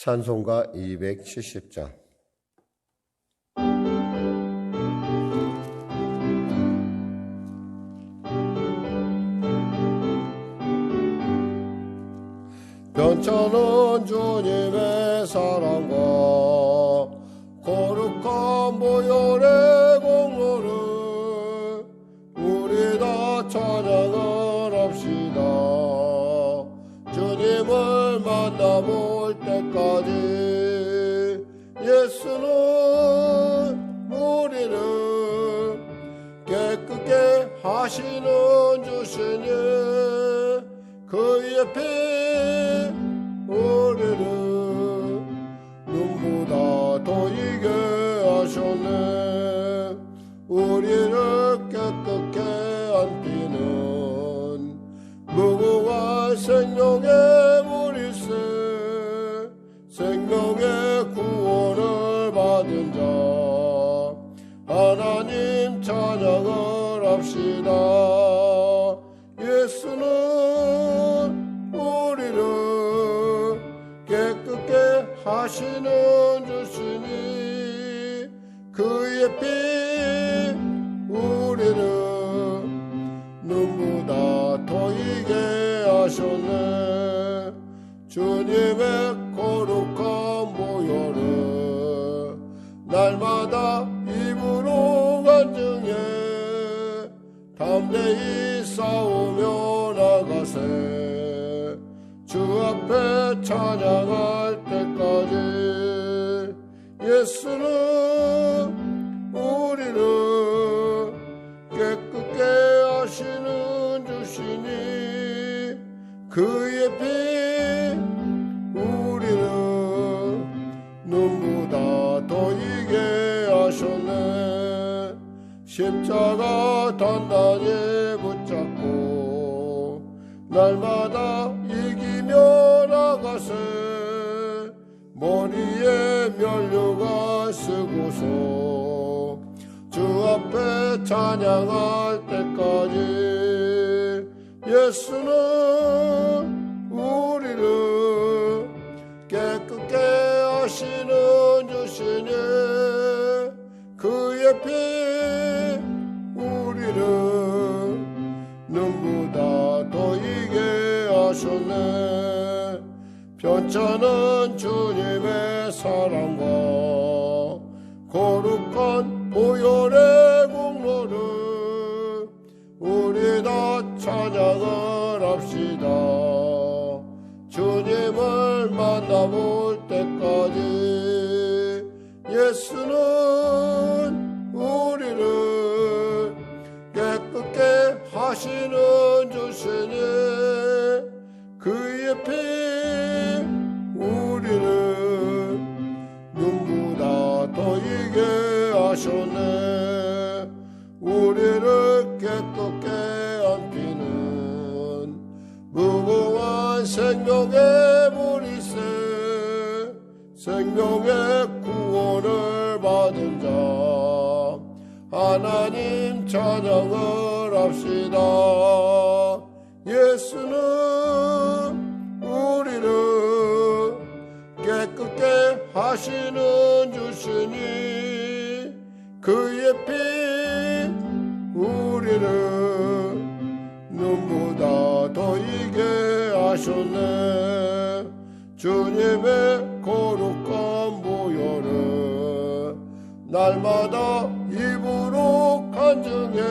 찬송가 270장 하셨네 우리를 깨끗게 안기는 무궁한 생명의 물일세 생명의 구원을 받은 자 하나님 찬양을 합시다 주님의 거룩한 보혈을 날마다 입으로 간증해. 담대히 싸우며 나가세. 주 앞에 찬양할 때까지 예수는 십자가 단단히 붙잡고 날마다 이기며 나가세 머리에 면류가 쓰고서 주 앞에 찬양할 때까지 예수는 하셨네. 편찮은 주님의 사랑과 거룩한 보혈의 공로를 우리 다 찬양을 합시다. 주님을 만나볼 생명의 물이세 생명의 구원을 받은 자 하나님 찬양을 합시다. 예수는 우리를 깨끗게 하시는 주시니 그의 피 우리를 하셨네. 주님의 거룩한 보혈을 날마다 입으로 간증해.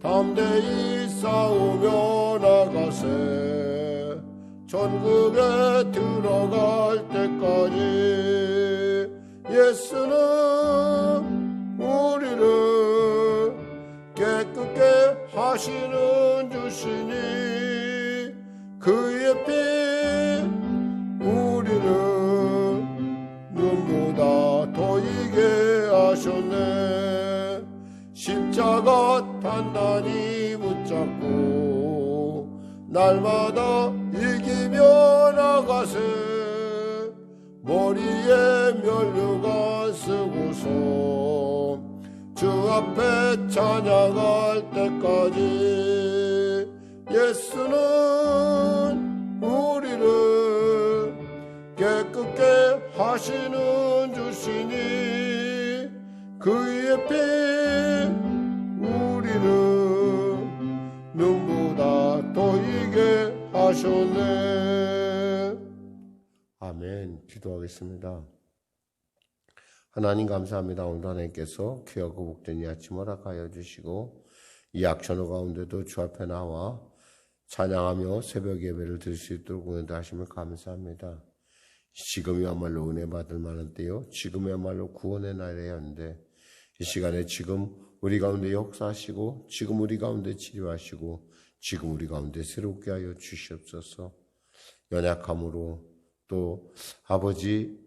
담대히 싸우며 나가세. 전국에 들어갈 때까지 예수는 우리를 깨끗게 하시는 주시니 그의 피 우리를 눈보다 더 이게 하셨네. 십자가 단단히 붙잡고 날마다 이기며 나가세. 머리에 면류관 쓰고서 주 앞에 찬양할 때까지 예수는 우리를 깨끗게 하시는 주시니 그의 피 우리를 눈보다 더 이게 하셨네. 아멘. 기도하겠습니다. 하나님 감사합니다. 오늘 하나님께서 귀하고 복된 이 아침 허락하여 주시고 이 악천후 가운데도 주 앞에 나와 찬양하며 새벽 예배를 드릴 수 있도록 은혜도 하심을 감사합니다. 지금이야말로 은혜 받을 만한 때요. 지금이야말로 구원의 날이었는데 이 시간에 지금 우리 가운데 역사하시고 지금 우리 가운데 치료하시고 지금 우리 가운데 새롭게 하여 주시옵소서. 연약함으로 또 아버지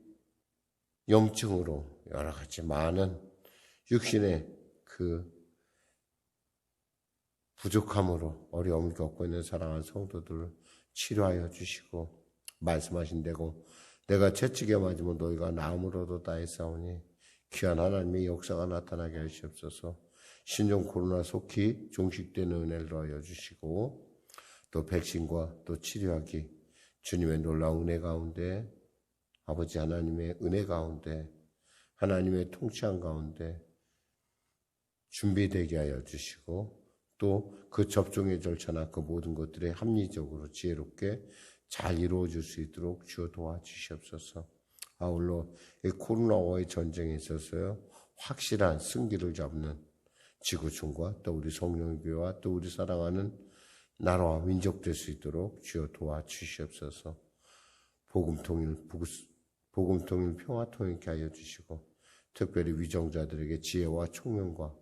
염증으로 여러 가지 많은 육신의 그 부족함으로 어려움을 겪고 있는 사랑하는 성도들을 치료하여 주시고 말씀하신 대로 내가 채찍에 맞으면 너희가 나음으로도 다했사오니 귀한 하나님의 역사가 나타나게 하시옵소서. 신종 코로나 속히 종식되는 은혜를 더하여 주시고 또 백신과 또 치료하기 주님의 놀라운 은혜 가운데 아버지 하나님의 은혜 가운데 하나님의 통치한 가운데 준비되게 하여 주시고 또 그 접종의 절차나 그 모든 것들에 합리적으로 지혜롭게 잘 이루어질 수 있도록 주어 도와주시옵소서. 아울러 이 코로나와의 전쟁에 있어서요 확실한 승기를 잡는 지구촌과 또 우리 성령교회와 또 우리 사랑하는 나라와 민족 될 수 있도록 주어 도와주시옵소서. 복음 통일, 복음 통일, 평화 통일케 하여 주시고 특별히 위정자들에게 지혜와 총명과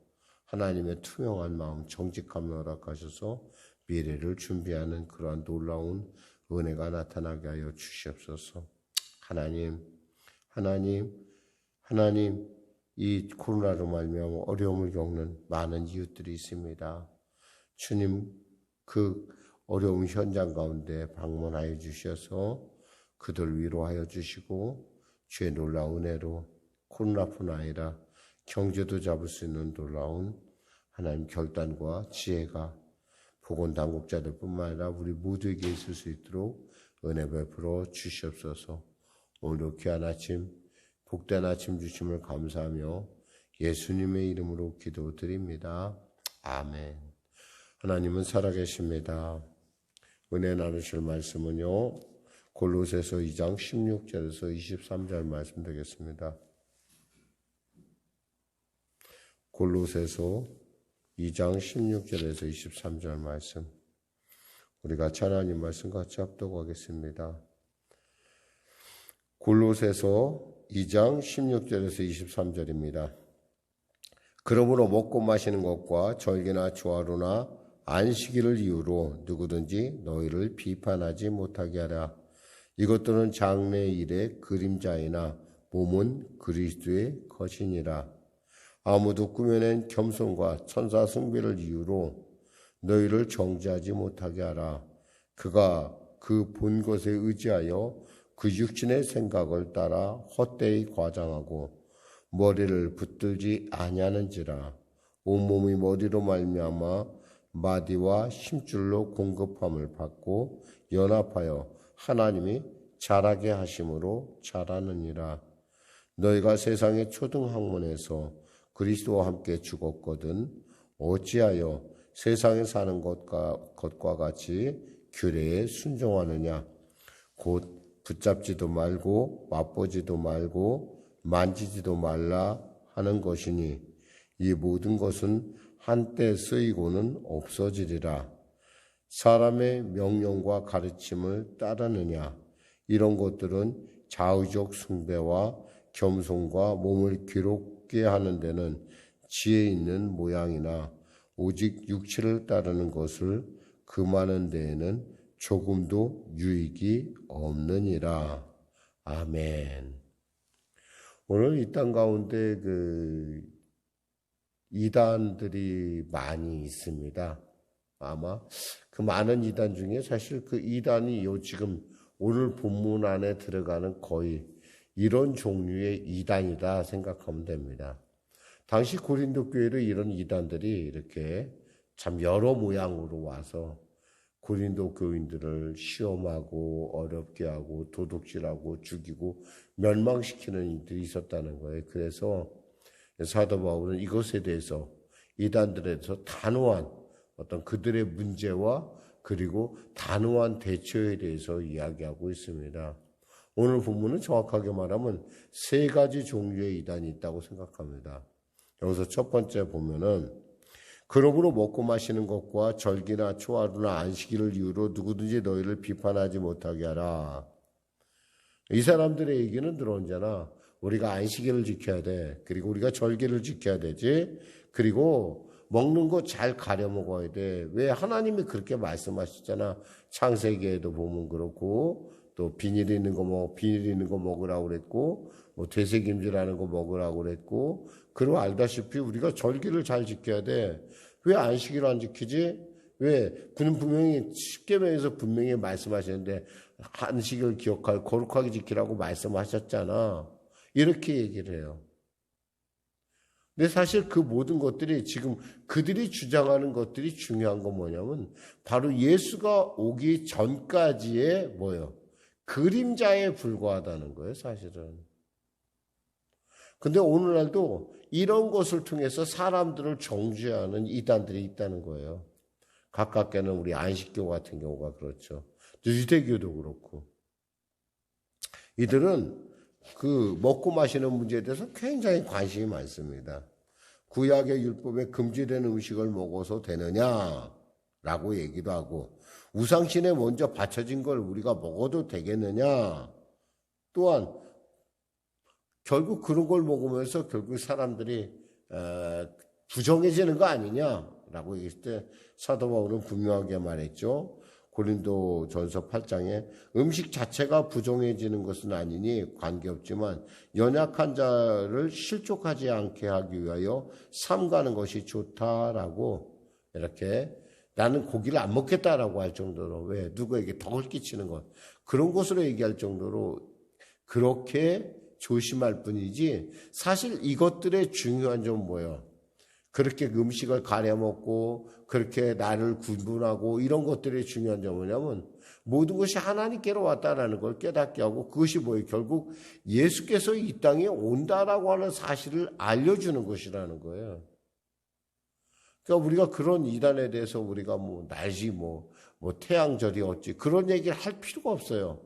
하나님의 투명한 마음, 정직함을 허락하셔서 미래를 준비하는 그러한 놀라운 은혜가 나타나게 하여 주시옵소서. 하나님, 하나님, 하나님, 이 코로나로 말미암아 어려움을 겪는 많은 이웃들이 있습니다. 주님, 그 어려운 현장 가운데 방문하여 주셔서 그들 위로하여 주시고 주의 놀라운 은혜로 코로나뿐 아니라 경제도 잡을 수 있는 놀라운 하나님 결단과 지혜가 보건 당국자들뿐만 아니라 우리 모두에게 있을 수 있도록 은혜 베풀어 주시옵소서. 오늘도 귀한 아침, 복된 아침 주심을 감사하며 예수님의 이름으로 기도드립니다. 아멘. 하나님은 살아계십니다. 은혜 나누실 말씀은요. 골로새서 2장 16절에서 23절 말씀 되겠습니다. 골로새서 2장 16절에서 23절 말씀. 우리가 하나님 말씀 같이 합독하겠습니다. 골로새서 2장 16절에서 23절입니다. 그러므로 먹고 마시는 것과 절기나 조화로나 안식일을 이유로 누구든지 너희를 비판하지 못하게 하라. 이것들은 장래 일의 그림자이나 몸은 그리스도의 것이니라. 아무도 꾸며낸 겸손과 천사 승비를 이유로 너희를 정지하지 못하게 하라. 그가 그 본 것에 의지하여 그 육신의 생각을 따라 헛되이 과장하고 머리를 붙들지 아니하는지라 온몸이 머리로 말미암아 마디와 힘줄로 공급함을 받고 연합하여 하나님이 자라게 하심으로 자라느니라 너희가 세상의 초등학문에서 그리스도와 함께 죽었거든 어찌하여 세상에 사는 것과, 것과 같이 규례에 순종하느냐? 곧 붙잡지도 말고 맛보지도 말고 만지지도 말라 하는 것이니 이 모든 것은 한때 쓰이고는 없어지리라. 사람의 명령과 가르침을 따르느냐? 이런 것들은 자의적 숭배와 겸손과 몸을 기록 죽게 하는 데는 지혜 있는 모양이나 오직 육체를 따르는 것을 금하는 데에는 조금도 유익이 없느니라. 아멘. 오늘 이 땅 가운데 그 이단들이 많이 있습니다. 아마 그 많은 이단 중에 사실 그 이단이 요 지금 오늘 본문 안에 들어가는 거의 이런 종류의 이단이다 생각하면 됩니다. 당시 고린도 교회로 이런 이단들이 이렇게 참 여러 모양으로 와서 고린도 교인들을 시험하고 어렵게 하고 도둑질하고 죽이고 멸망시키는 일들이 있었다는 거예요. 그래서 사도 바울은 이것에 대해서 이단들에 대해서 단호한 어떤 그들의 문제와 그리고 단호한 대처에 대해서 이야기하고 있습니다. 오늘 본문은 정확하게 말하면 세 가지 종류의 이단이 있다고 생각합니다. 여기서 첫 번째 보면은 그러므로 먹고 마시는 것과 절기나 초하루나 안식일을 이유로 누구든지 너희를 비판하지 못하게 하라. 이 사람들의 얘기는 들어온잖아. 우리가 안식일을 지켜야 돼. 그리고 우리가 절기를 지켜야 되지. 그리고 먹는 거 잘 가려 먹어야 돼. 왜 하나님이 그렇게 말씀하셨잖아. 창세기에도 보면 그렇고 또 비닐 있는 거 먹, 비닐 있는 거 먹으라고 그랬고 뭐 되새김질하는 거 먹으라고 그랬고 그리고 알다시피 우리가 절기를 잘 지켜야 돼. 왜 안식일 안 지키지? 왜? 그는 분명히 십계명에서 분명히 말씀하셨는데 안식을 기억할 거룩하게 지키라고 말씀하셨잖아. 이렇게 얘기를 해요. 근데 사실 그 모든 것들이 지금 그들이 주장하는 것들이 중요한 건 뭐냐면 바로 예수가 오기 전까지의 뭐요? 그림자에 불과하다는 거예요, 사실은. 근데 오늘날도 이런 것을 통해서 사람들을 정죄하는 이단들이 있다는 거예요. 가깝게는 우리 안식교 같은 경우가 그렇죠. 유대교도 그렇고. 이들은 그 먹고 마시는 문제에 대해서 굉장히 관심이 많습니다. 구약의 율법에 금지되는 음식을 먹어서 되느냐 라고 얘기도 하고 우상신에 먼저 바쳐진 걸 우리가 먹어도 되겠느냐 또한 결국 그런 걸 먹으면서 결국 사람들이 부정해지는 거 아니냐라고 얘기했을 때 사도 바울은 분명하게 말했죠. 고린도 전서 8장에 음식 자체가 부정해지는 것은 아니니 관계없지만 연약한 자를 실족하지 않게 하기 위하여 삼가는 것이 좋다라고 이렇게 나는 고기를 안 먹겠다라고 할 정도로 왜 누구에게 덕을 끼치는 것 그런 것으로 얘기할 정도로 그렇게 조심할 뿐이지 사실 이것들의 중요한 점은 뭐예요? 그렇게 음식을 가려 먹고 그렇게 나를 구분하고 이런 것들의 중요한 점은 뭐냐면 모든 것이 하나님께로 왔다라는 걸 깨닫게 하고 그것이 뭐예요? 결국 예수께서 이 땅에 온다라고 하는 사실을 알려주는 것이라는 거예요. 그러니까 우리가 그런 이단에 대해서 우리가 뭐 날씨 뭐, 뭐 태양절이 어찌 그런 얘기를 할 필요가 없어요.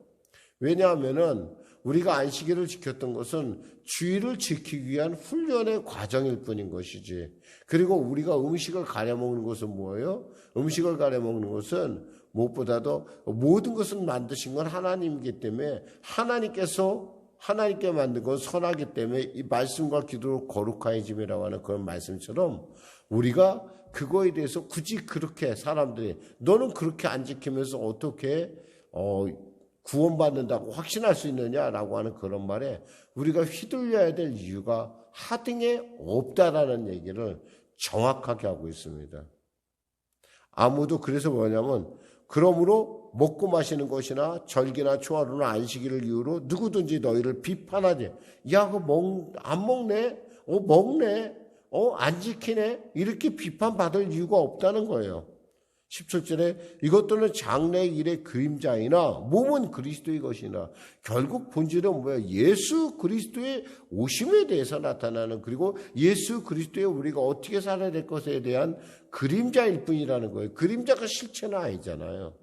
왜냐하면은 우리가 안식일을 지켰던 것은 주의를 지키기 위한 훈련의 과정일 뿐인 것이지. 그리고 우리가 음식을 가려 먹는 것은 뭐예요? 음식을 가려 먹는 것은 무엇보다도 모든 것을 만드신 건 하나님이기 때문에 하나님께서 하나님께 만든 건 선하기 때문에 이 말씀과 기도로 거룩하여짐이라고 하는 그런 말씀처럼 우리가 그거에 대해서 굳이 그렇게 사람들이 너는 그렇게 안 지키면서 어떻게 어 구원받는다고 확신할 수 있느냐라고 하는 그런 말에 우리가 휘둘려야 될 이유가 하등에 없다라는 얘기를 정확하게 하고 있습니다. 아무도 그래서 뭐냐면 그러므로 먹고 마시는 것이나 절기나 초하루나 안식일을 이유로 누구든지 너희를 비판하지. 야, 그먹안 먹네? 어, 먹네? 어, 안 지키네? 이렇게 비판받을 이유가 없다는 거예요. 17절에 이것들은 장래 일의 그림자이나 몸은 그리스도의 것이나 결국 본질은 뭐야? 예수 그리스도의 오심에 대해서 나타나는 그리고 예수 그리스도의 우리가 어떻게 살아야 될 것에 대한 그림자일 뿐이라는 거예요. 그림자가 실체는 아니잖아요.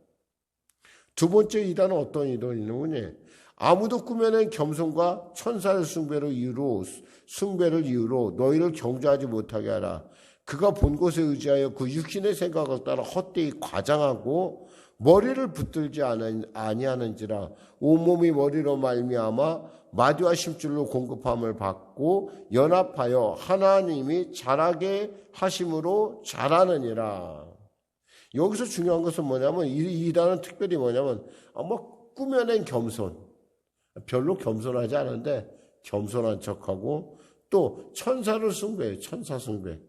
두 번째 이단은 어떤 이단이냐면 아무도 꾸며낸 겸손과 천사의 숭배를 이유로 숭배를 이유로 너희를 경주하지 못하게 하라. 그가 본 곳에 의지하여 그 육신의 생각을 따라 헛되이 과장하고 머리를 붙들지 아니하는지라 온몸이 머리로 말미암아 마디와 심줄로 공급함을 받고 연합하여 하나님이 자라게 하심으로 자라느니라. 여기서 중요한 것은 뭐냐면 이 이단은 특별히 뭐냐면 아마 꾸며낸 겸손 별로 겸손하지 않은데 겸손한 척하고 또 천사를 숭배해 천사 숭배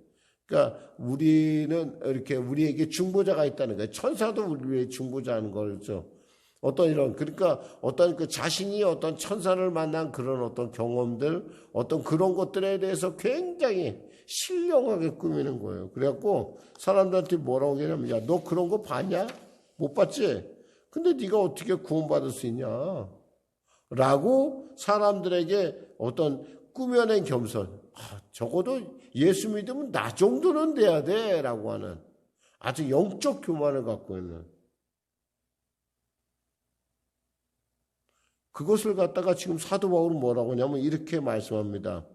그러니까 우리는 이렇게 우리에게 중보자가 있다는 거예요. 천사도 우리의 중보자는 거죠. 어떤 이런 그러니까 어떤 그 자신이 어떤 천사를 만난 그런 어떤 경험들, 어떤 그런 것들에 대해서 굉장히 신령하게 꾸미는 거예요. 그래갖고 사람들한테 뭐라고 하냐면 야 너 그런 거 봤냐? 못 봤지? 근데 네가 어떻게 구원받을 수 있냐? 라고 사람들에게 어떤 꾸며낸 겸손. 아, 적어도 예수 믿으면 나 정도는 돼야 돼. 라고 하는 아주 영적 교만을 갖고 있는 그것을 갖다가 지금 사도 바울은 뭐라고 하냐면 이렇게 말씀합니다.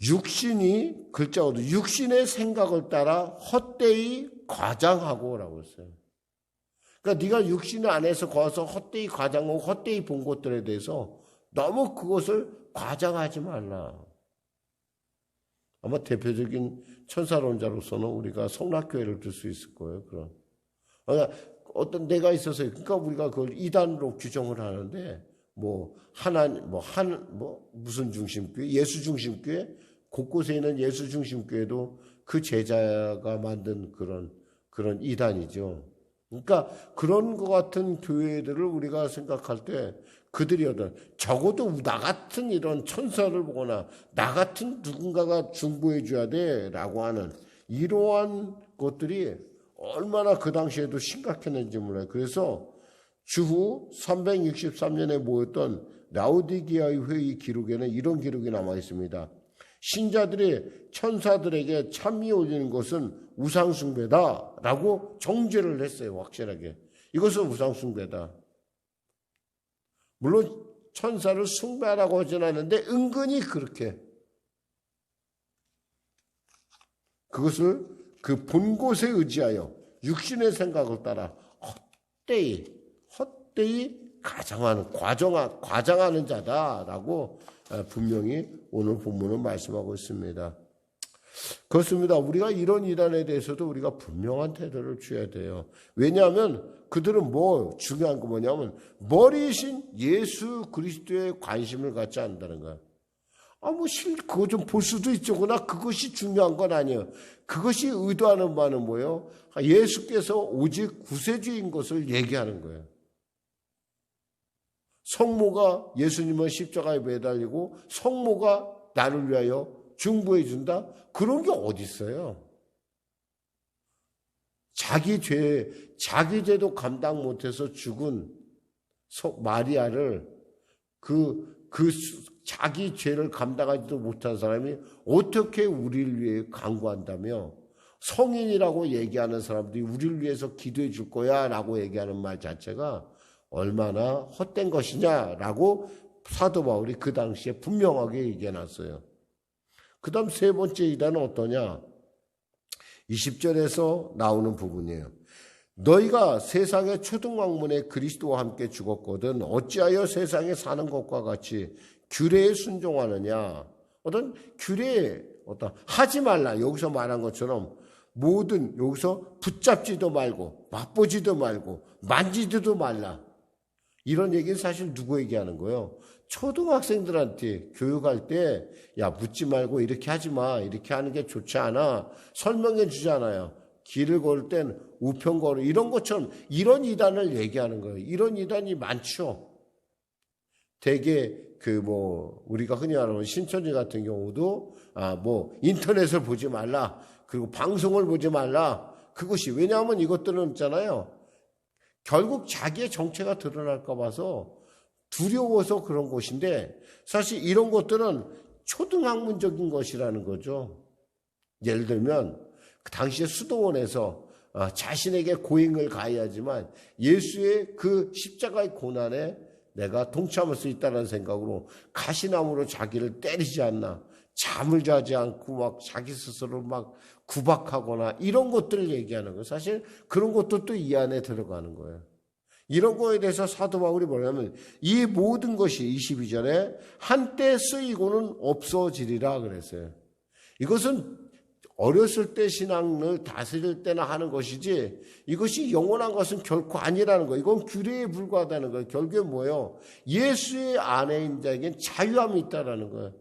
육신이 글자로도 육신의 생각을 따라 헛되이 과장하고라고 했어요. 그러니까 네가 육신 안에서 거서 헛되이 과장하고 헛되이 본 것들에 대해서 너무 그것을 과장하지 말라. 아마 대표적인 천사론자로서는 우리가 성락교회를 들 수 있을 거예요. 그런 그러니까 어떤 내가 있어서 그러니까 우리가 그걸 이단으로 규정을 하는데 뭐 하나님 뭐한 뭐 무슨 중심교회 예수 중심교회 곳곳에 있는 예수 중심교회도 그 제자가 만든 그런 그런 이단이죠. 그러니까 그런 것 같은 교회들을 우리가 생각할 때 그들이 어떤 적어도 나 같은 이런 천사를 보거나 나 같은 누군가가 중보해 줘야 돼라고 하는 이러한 것들이 얼마나 그 당시에도 심각했는지 몰라요. 그래서 주후 363년에 모였던 라우디기아의 회의 기록에는 이런 기록이 남아 있습니다. 신자들이 천사들에게 참미 올리는 것은 우상숭배다라고 정죄를 했어요. 확실하게. 이것은 우상숭배다. 물론 천사를 숭배하라고 하진 않는데 은근히 그렇게 그것을 그 본 곳에 의지하여 육신의 생각을 따라 헛되이 헛되이 가장하는 과정하, 과장하는 자다라고 어, 분명히 오늘 본문은 말씀하고 있습니다. 그렇습니다. 우리가 이런 이단에 대해서도 우리가 분명한 태도를 취해야 돼요. 왜냐하면 그들은 뭐 중요한 거 뭐냐면 머리이신 예수 그리스도에 관심을 갖지 않는다는 거야. 아, 뭐, 실, 그거 좀 볼 수도 있죠. 그러나 그것이 중요한 건 아니에요. 그것이 의도하는 바는 뭐예요? 아, 예수께서 오직 구세주인 것을 얘기하는 거예요. 성모가 예수님을 십자가에 매달리고 성모가 나를 위하여 중보해 준다? 그런 게 어디 있어요? 자기 죄, 자기 죄도 감당 못해서 죽은 마리아를 그, 그 자기 죄를 감당하지도 못한 사람이 어떻게 우리를 위해 강구한다며 성인이라고 얘기하는 사람들이 우리를 위해서 기도해 줄 거야 라고 얘기하는 말 자체가 얼마나 헛된 것이냐라고 사도 바울이 그 당시에 분명하게 얘기해 놨어요. 그 다음 세 번째 이단은 어떠냐? 20절에서 나오는 부분이에요. 너희가 세상의 초등왕문에 그리스도와 함께 죽었거든 어찌하여 세상에 사는 것과 같이 규례에 순종하느냐? 어떤 규례에 어떤 하지 말라 여기서 말한 것처럼 모든 여기서 붙잡지도 말고 맛보지도 말고 만지지도 말라 이런 얘기는 사실 누구 얘기하는 거예요? 초등학생들한테 교육할 때, 야, 묻지 말고 이렇게 하지 마. 이렇게 하는 게 좋지 않아. 설명해 주잖아요. 길을 걸을 땐 우편 걸어. 이런 것처럼 이런 이단을 얘기하는 거예요. 이런 이단이 많죠. 대개 그 뭐, 우리가 흔히 말하는 신천지 같은 경우도, 아, 뭐, 인터넷을 보지 말라. 그리고 방송을 보지 말라. 그것이, 왜냐하면 이것들은 있잖아요. 결국 자기의 정체가 드러날까 봐서 두려워서 그런 것인데 사실 이런 것들은 초등학문적인 것이라는 거죠. 예를 들면 그 당시에 수도원에서 어, 자신에게 고행을 가해야지만 예수의 그 십자가의 고난에 내가 동참할 수 있다는 생각으로 가시나무로 자기를 때리지 않나 잠을 자지 않고 막 자기 스스로 막 구박하거나 이런 것들을 얘기하는 거예요. 사실 그런 것도 이 안에 들어가는 거예요. 이런 거에 대해서 사도 바울이 뭐냐면 이 모든 것이 22절에 한때 쓰이고는 없어지리라 그랬어요. 이것은 어렸을 때 신앙을 다스릴 때나 하는 것이지 이것이 영원한 것은 결코 아니라는 거예요. 이건 규례에 불과하다는 거예요. 결국에 뭐예요? 예수의 안에 있는 자에겐 자유함이 있다라는 거예요.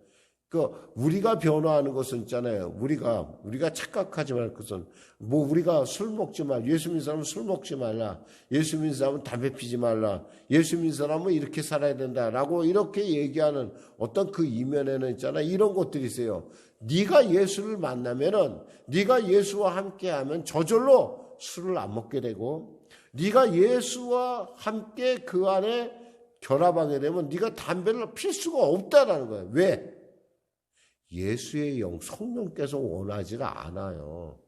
그 우리가 변화하는 것은 있잖아요. 우리가 우리가 착각하지 말 것은 뭐 우리가 술 먹지 말. 예수 믿는 사람은 술 먹지 말라. 예수 믿는 사람은 담배 피지 말라. 예수 믿는 사람은 이렇게 살아야 된다라고 이렇게 얘기하는 어떤 그 이면에는 있잖아. 이런 것들이 있어요. 네가 예수를 만나면은 네가 예수와 함께하면 저절로 술을 안 먹게 되고 네가 예수와 함께 그 안에 결합하게 되면 네가 담배를 필 수가 없다라는 거예요. 왜? 예수의 영, 성령께서 원하지를 않아요.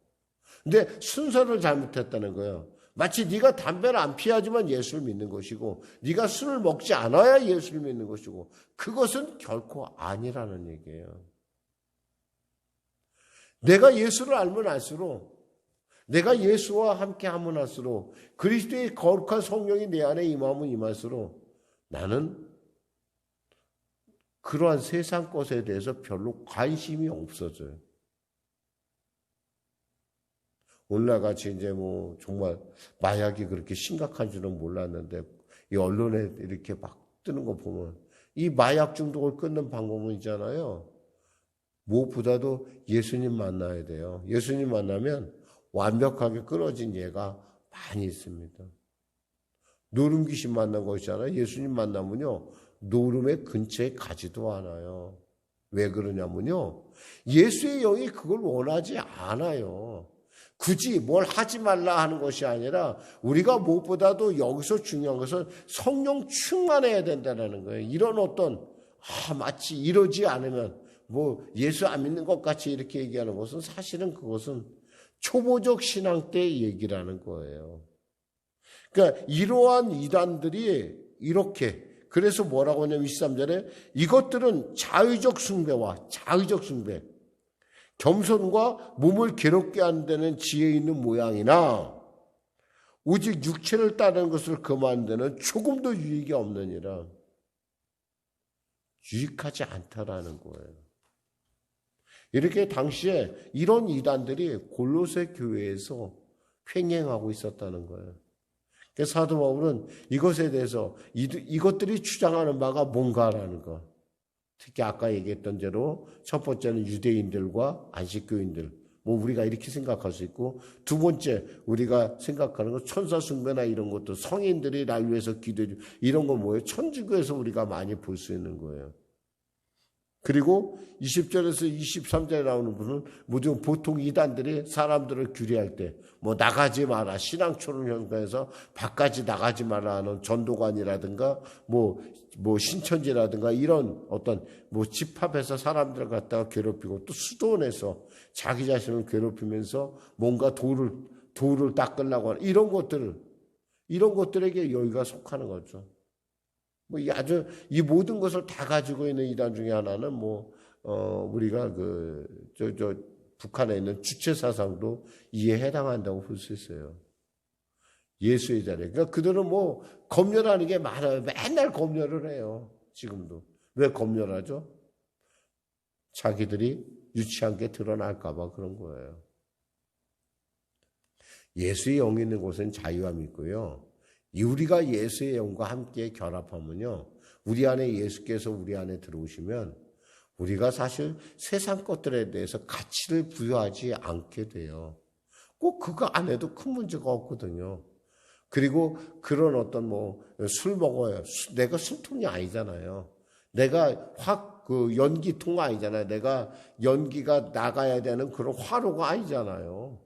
근데 순서를 잘못했다는 거예요. 마치 네가 담배를 안 피하지만 예수를 믿는 것이고 네가 술을 먹지 않아야 예수를 믿는 것이고 그것은 결코 아니라는 얘기예요. 내가 예수를 알면 알수록 내가 예수와 함께 하면 할수록 그리스도의 거룩한 성령이 내 안에 임하면 임할수록 나는 그러한 세상 것에 대해서 별로 관심이 없어져요. 오늘날 같이 이제 뭐 정말 마약이 그렇게 심각한 줄은 몰랐는데 이 언론에 이렇게 막 뜨는 거 보면 이 마약 중독을 끊는 방법은 있잖아요. 무엇보다도 예수님 만나야 돼요. 예수님 만나면 완벽하게 끊어진 예가 많이 있습니다. 노름 귀신 만난 거 있잖아요. 예수님 만나면요. 노름의 근처에 가지도 않아요. 왜 그러냐면요. 예수의 영이 그걸 원하지 않아요. 굳이 뭘 하지 말라 하는 것이 아니라 우리가 무엇보다도 여기서 중요한 것은 성령 충만해야 된다는 거예요. 이런 어떤 아, 마치 이러지 않으면 뭐 예수 안 믿는 것 같이 이렇게 얘기하는 것은 사실은 그것은 초보적 신앙 때의 얘기라는 거예요. 그러니까 이러한 이단들이 이렇게 그래서 뭐라고 하냐면 23절에 이것들은 자의적 숭배와 자의적 숭배 겸손과 몸을 괴롭게 한다는 지혜 있는 모양이나 오직 육체를 따르는 것을 금한다는 조금도 유익이 없느니라 유익하지 않다라는 거예요. 이렇게 당시에 이런 이단들이 골로새 교회에서 횡행하고 있었다는 거예요. 사도 바울은 이것에 대해서 이것들이 주장하는 바가 뭔가라는 것. 특히 아까 얘기했던 대로 첫 번째는 유대인들과 안식교인들. 뭐 우리가 이렇게 생각할 수 있고 두 번째 우리가 생각하는 건 천사 숭배나 이런 것도 성인들이 날 위해서 기도해 이런 거 뭐예요? 천주교에서 우리가 많이 볼 수 있는 거예요. 그리고 20절에서 23절에 나오는 분은 모두 보통 이단들이 사람들을 규례할 때 뭐 나가지 마라 신앙초를 현가해서 밖까지 나가지 마라 하는 전도관이라든가 뭐뭐 뭐 신천지라든가 이런 어떤 뭐 집합에서 사람들을 갖다가 괴롭히고 또 수도원에서 자기 자신을 괴롭히면서 뭔가 돌을 돌을 닦으려고 하는 이런 것들을 이런 것들에게 여기가 속하는 거죠. 뭐 아주 이 모든 것을 다 가지고 있는 이단 중에 하나는 뭐 어, 우리가 그 저 저 북한에 있는 주체 사상도 이에 해당한다고 볼 수 있어요. 예수의 자리. 그러니까 그들은 뭐 검열하는 게 많아요. 맨날 검열을 해요. 지금도. 왜 검열하죠? 자기들이 유치한 게 드러날까봐 그런 거예요. 예수의 영 있는 곳은 자유함이 있고요. 우리가 예수의 영과 함께 결합하면요. 우리 안에 예수께서 우리 안에 들어오시면 우리가 사실 세상 것들에 대해서 가치를 부여하지 않게 돼요. 꼭 그거 안 해도 큰 문제가 없거든요. 그리고 그런 어떤 뭐 술 먹어요. 내가 술통이 아니잖아요. 내가 확 그 연기통 아니잖아요. 내가 연기가 나가야 되는 그런 화로가 아니잖아요.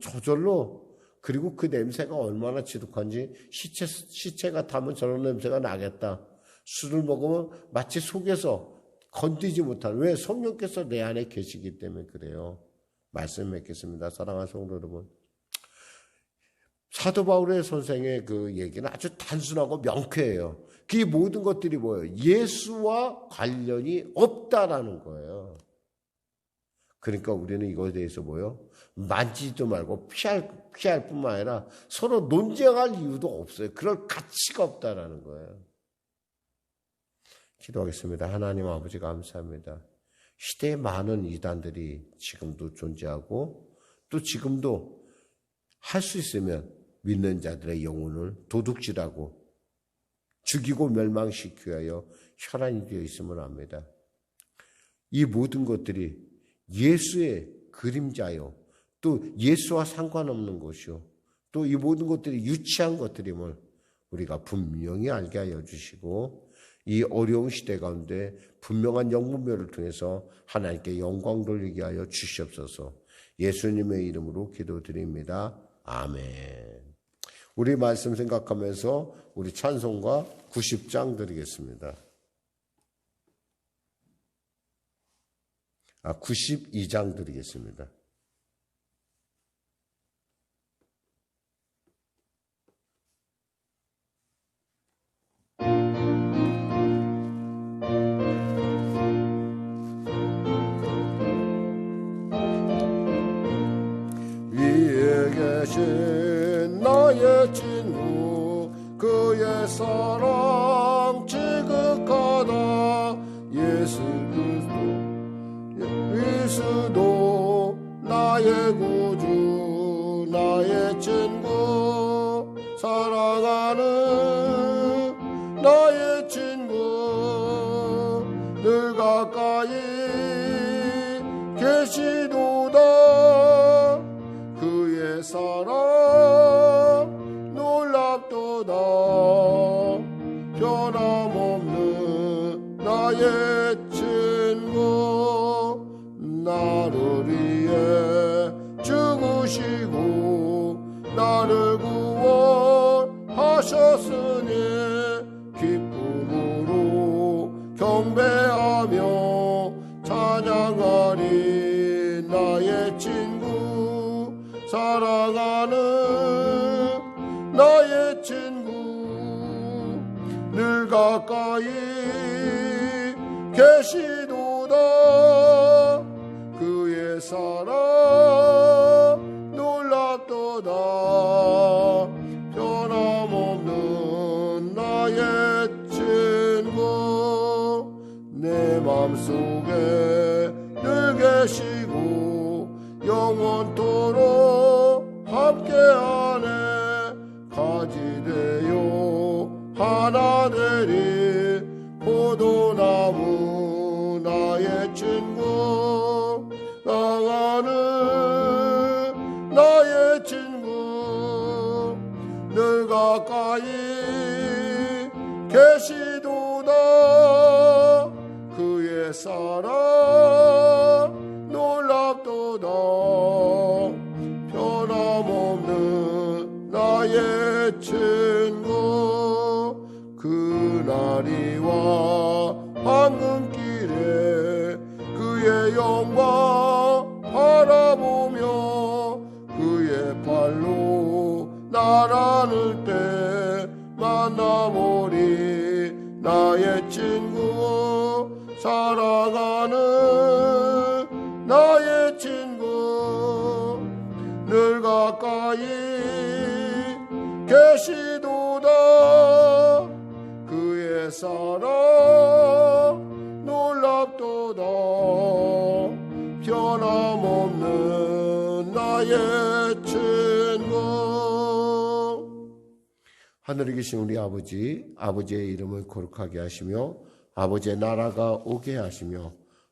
저절로 그리고 그 냄새가 얼마나 지독한지 시체, 시체가 타면 저런 냄새가 나겠다. 술을 먹으면 마치 속에서 건디지 못한, 왜? 성령께서 내 안에 계시기 때문에 그래요. 말씀 맺겠습니다. 사랑하는 성도 여러분. 사도 바울의 선생의 그 얘기는 아주 단순하고 명쾌해요. 그 모든 것들이 뭐예요? 예수와 관련이 없다라는 거예요. 그러니까 우리는 이거에 대해서 뭐요? 만지지도 말고 피할, 피할 뿐만 아니라 서로 논쟁할 이유도 없어요. 그럴 가치가 없다라는 거예요. 기도하겠습니다. 하나님 아버지 감사합니다. 시대에 많은 이단들이 지금도 존재하고 또 지금도 할 수 있으면 믿는 자들의 영혼을 도둑질하고 죽이고 멸망시키려 하여 혈안이 되어 있음을 압니다. 이 모든 것들이 예수의 그림자요. 또 예수와 상관없는 것이요. 또 이 모든 것들이 유치한 것들임을 우리가 분명히 알게 하여 주시고 이 어려운 시대 가운데 분명한 영문별을 통해서 하나님께 영광 돌리게 하여 주시옵소서. 예수님의 이름으로 기도드립니다. 아멘. 우리 말씀 생각하면서 우리 찬송가 90장 드리겠습니다. 92장 드리겠습니다. 변 사랑하는 나의 친구 늘 가까이 계시도다. 그의 사랑 놀랍도다. 변함없는 나의 친구. 하늘에 계신 우리 아버지 아버지의 이름을 거룩하게 하시며 아버지의 나라가 오게 하시며